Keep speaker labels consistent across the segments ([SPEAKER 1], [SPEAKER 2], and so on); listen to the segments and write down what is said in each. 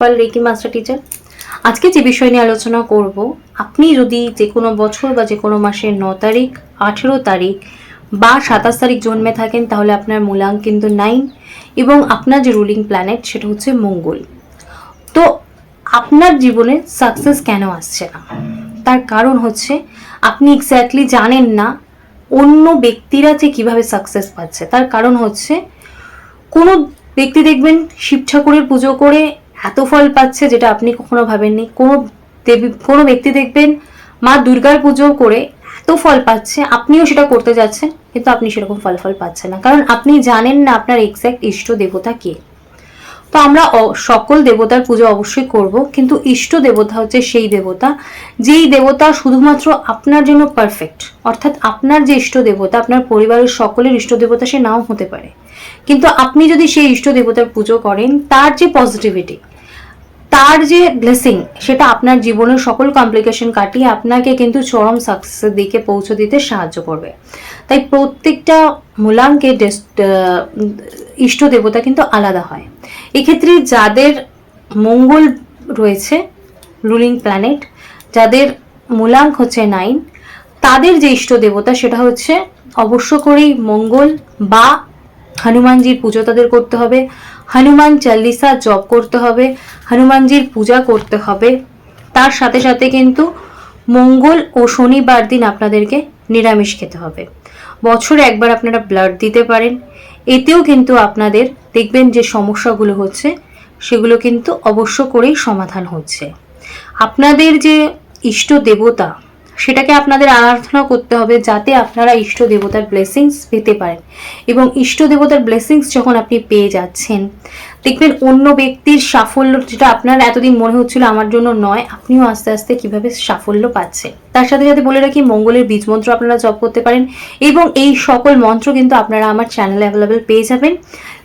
[SPEAKER 1] পাল reiki master teacher আজকে যে বিষয় নিয়ে আলোচনা করব, আপনি যদি যে কোনো বছর বা যে কোনো মাসের ন তারিখ, আঠেরো তারিখ বা সাতাশ তারিখ জন্মে থাকেন, তাহলে আপনার মূলাঙ্ক কিন্তু নাইন এবং আপনার যে রুলিং প্ল্যানেট সেটা হচ্ছে মঙ্গল। তো আপনার জীবনে সাকসেস কেন আসছে না? তার কারণ হচ্ছে, আপনি এক্স্যাক্টলি জানেন না অন্য ব্যক্তিরা যে কীভাবে সাকসেস পাচ্ছে। তার কারণ হচ্ছে, কোনো ব্যক্তি দেখবেন শিব ঠাকুরের পুজো করে এত ফল পাচ্ছে যেটা আপনি কখনো ভাবেননি। কোনো দেবী, কোনো ব্যক্তি দেখবেন মা দুর্গার পুজো করে এত ফল পাচ্ছে, আপনিও সেটা করতে যাচ্ছেন, কিন্তু আপনি সেরকম ফল ফল পাচ্ছেন না। কারণ আপনি জানেন না আপনার এক্স্যাক্ট ইষ্ট দেবতা কে। তো আমরা সকল দেবতার পুজো অবশ্যই করব, কিন্তু ইষ্ট দেবতা হচ্ছে সেই দেবতা, যেই দেবতা শুধুমাত্র আপনার জন্য পারফেক্ট অর্থাৎ আপনার যে ইষ্ট দেবতা, আপনার পরিবারের সকলের ইষ্ট দেবতা সে নাও হতে পারে। কিন্তু আপনি যদি সেই ইষ্ট দেবতার পুজো করেন, তার যে পজিটিভিটি তার যে ব্লেসিং সেটা আপনার জীবনের সকল কমপ্লিকেশন কাটিয়ে আপনাকে কিন্তু চরম সাকসেসের দিকে পৌঁছে দিতে সাহায্য করবে। তাই প্রত্যেকটা আহ, ইষ্ট দেবতা কিন্তু আলাদা হয়। এক্ষেত্রে যাদের মঙ্গল রয়েছে রুলিং প্ল্যানেট যাদের মূলাঙ্ক হচ্ছে নাইন তাদের যে ইষ্ট দেবতা সেটা হচ্ছে অবশ্য করেই মঙ্গল বা হনুমানজির পুজো তাদের করতে হবে। হনুমান চাল্লিসা জপ করতে হবে, হনুমানজির পূজা করতে হবে। তার সাথে সাথে কিন্তু মঙ্গল ও শনিবার দিন আপনাদেরকে নিরামিষ খেতে হবে। বছরে একবার আপনারা ব্লাড দিতে পারেন। এতেও কিন্তু আপনাদের দেখবেন যে সমস্যাগুলো হচ্ছে, সেগুলো কিন্তু অবশ্য করেই সমাধান হচ্ছে। আপনাদের যে ইষ্ট দেবতা সেটাকে আপনাদের আরাধনা করতে হবে যাতে আপনারা ইষ্ট দেবতার ব্লেসিংস পেতে পারেন। এবং ইষ্ট দেবতার ব্লেসিংস যখন আপনি পেয়ে যাচ্ছেন দেখবেন অন্য ব্যক্তির সাফল্য যেটা আপনার এতদিন মনে হচ্ছিল আমার জন্য নয়, আপনিও আস্তে আস্তে কীভাবে সাফল্য পাচ্ছেন। তার সাথে সাথে বলে রাখি, মঙ্গলের বীজ মন্ত্র আপনারা জপ করতে পারেন এবং এই সকল মন্ত্র কিন্তু আপনারা আমার চ্যানেলে অ্যাভেলেবেল পেয়ে যাবেন।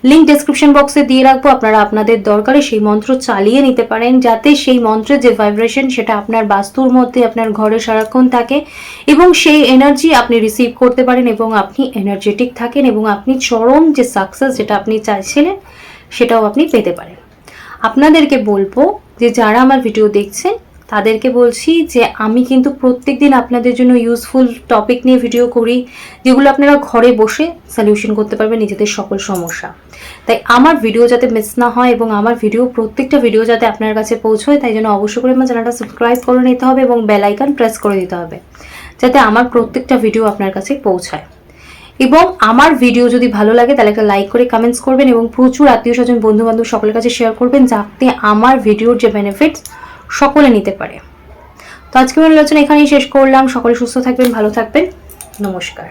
[SPEAKER 1] লিঙ্ক ডেসক্রিপশন বক্সে দিয়ে রাখব, আপনারা আপনাদের দরকারে সেই মন্ত্র চালিয়ে নিতে পারেন যাতে সেই মন্ত্রের যে ভাইব্রেশন সেটা আপনার বাস্তুর মধ্যে, আপনার ঘরে সারাক্ষণ থাকে এবং সেই এনার্জি আপনি রিসিভ করতে পারেন এবং আপনি এনার্জেটিক থাকেন এবং আপনি চরম যে সাকসেস যেটা আপনি চাইছিলেন সেটাও আপনি পেতে পারেন। আপনাদেরকে বলব যে, যারা আমার ভিডিও দেখছেন তাদেরকে বলছি যে, আমি কিন্তু প্রত্যেক দিন আপনাদের জন্য ইউজফুল টপিক নিয়ে ভিডিও করি, যেগুলো আপনারা ঘরে বসে সলিউশন করতে পারবেন নিজেদের সকল সমস্যা। তাই আমার ভিডিও যাতে মিস না হয় এবং আমার ভিডিও প্রত্যেকটা ভিডিও যাতে আপনার কাছে পৌঁছয়, তাই জন্য অবশ্যই করে আমার চ্যানেলটা সাবস্ক্রাইব করে নিতে হবে এবং বেল আইকন প্রেস করে দিতে হবে, যাতে আমার প্রত্যেকটা ভিডিও আপনার কাছে পৌঁছায়। এবং আমার ভিডিও যদি ভালো লাগে, তাহলে একটা লাইক করে কমেন্টস করবেন এবং প্রচুর আত্মীয় স্বজন বন্ধু বান্ধব সকলের কাছে শেয়ার করবেন যাতে আমার ভিডিওর যে বেনিফিটস সকলে নিতে পারে। তো আজকে আমার আলোচনা এখানেই শেষ করলাম। সকলে সুস্থ থাকবেন, ভালো থাকবেন। নমস্কার।